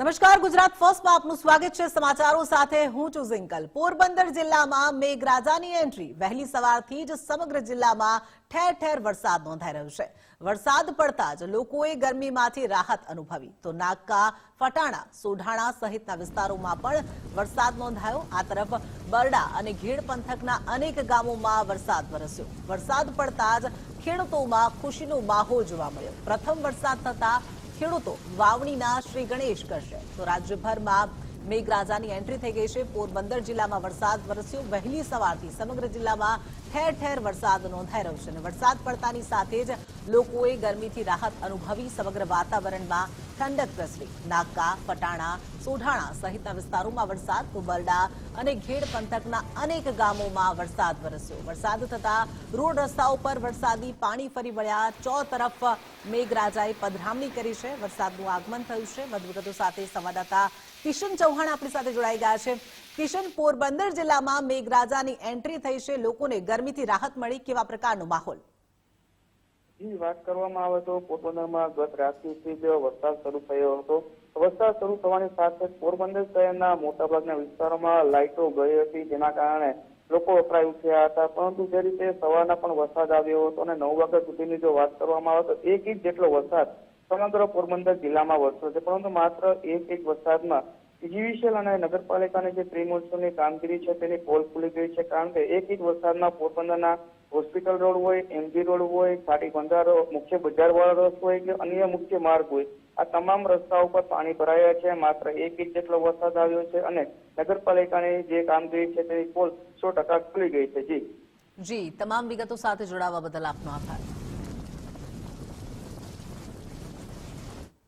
નમસ્કાર, ગુજરાત ફર્સ્ટમાં આપનું સ્વાગત છે સમાચારો સાથે. હું છું ઝિંકલ. પોરબંદર જિલ્લામાં મેઘરાજાની એન્ટ્રી. વહેલી સવારથી જ સમગ્ર જિલ્લામાં ઠેર ઠેર વરસાદ નોંધાઈ રહ્યો છે. વરસાદ પડતા જ લોકોએ ગરમીમાંથી રાહત અનુભવી. તો નાગકા, ફટાણા, સોઢાણા સહિતના વિસ્તારોમાં પણ વરસાદ નોંધાયો. આ તરફ બરડા અને ઘેડ પંથકના અનેક ગામોમાં વરસાદ વરસ્યો. વરસાદ પડતા જ ખેડૂતોમાં ખુશીનો માહોલ જોવા મળ્યો. પ્રથમ વરસાદ થતા ખેડૂતો વાવણીના શ્રી ગણેશ કરશે. તો રાજ્યભરમાં મેઘરાજાની એન્ટ્રી થઈ ગઈ છે. પોરબંદર જિલ્લામાં વરસાદ વરસ્યો. વહેલી સવારથી સમગ્ર જિલ્લામાં ઠેર ઠેર વરસાદ નોંધાઈ રહ્યો છે અને વરસાદ પડતાની સાથે જ લોકોએ ગરમીથી રાહત અનુભવી સમગ્ર વાતાવરણમાં ઠંડક પ્રસરી. નાકા પટાણા, સોઢાણા સહિતના વિસ્તારોમાં વરસાદ તો અને ઘેડ પંથકના અનેક ગામોમાં વરસાદ વરસ્યો. વરસાદ થતા રોડ રસ્તાઓ પર વરસાદી પાણી ફરી વળ્યા. ચો તરફ મેઘરાજાએ પધરામણી કરી છે. વરસાદનું આગમન થયું છે. વધુ વિગતો સાથે સંવાદદાતા કિશન ચૌહાણ આપણી સાથે જોડાઈ ગયા છે. કિશન, પોરબંદર જિલ્લામાં મેઘરાજાની એન્ટ્રી થઈ છે. લોકોને ગરમીથી રાહત મળી. કેવા પ્રકારનો માહોલ? વાત કરવામાં આવે તો પોરબંદરમાં ગત રાત્રિથી જ વરસાદ શરૂ થયો હતો. વરસાદ શરૂ થવાની સાથે પોરબંદર શહેરના મોટાભાગના વિસ્તારોમાં લાઇટો ગઈ હતી. જેના કારણે લોકો વપરાઈ ઉઠ્યા હતા. પરંતુ જે રીતે સવારના પણ વરસાદ આવ્યો હતો અને નવ વાગ્યા સુધીની જો વાત કરવામાં આવે તો એક ઇંચ જેટલો વરસાદ સમગ્ર પોરબંદર જિલ્લામાં વરસ્યો છે. પરંતુ માત્ર એક એક વરસાદમાં જીવીસીએલ અને નગરપાલિકાની જે પ્રિમોત્સવની કામગીરી છે, તેની પોલ ખુલી ગઈ છે કારણ કે એક ઇંચ વરસાદમાં પોરબંદરના હોસ્પિટલ રોડ હોય, એમજી રોડ હોય ખાટી બંધારો, મુખ્ય બજાર વાળા રસ્તો હોય કે અન્ય મુખ્ય માર્ગ હોય, આ તમામ રસ્તાઓ પર પાણી ભરાયા છે. માત્ર એક ઇંચ જેટલો વરસાદ આવ્યો છે અને નગરપાલિકાની જે કામગીરી છે, તેની પોલ સો ટકા ખુલી ગઈ છે. જી. જી, તમામ વિગતો સાથે જોડાવા બદલ આપનો આભાર.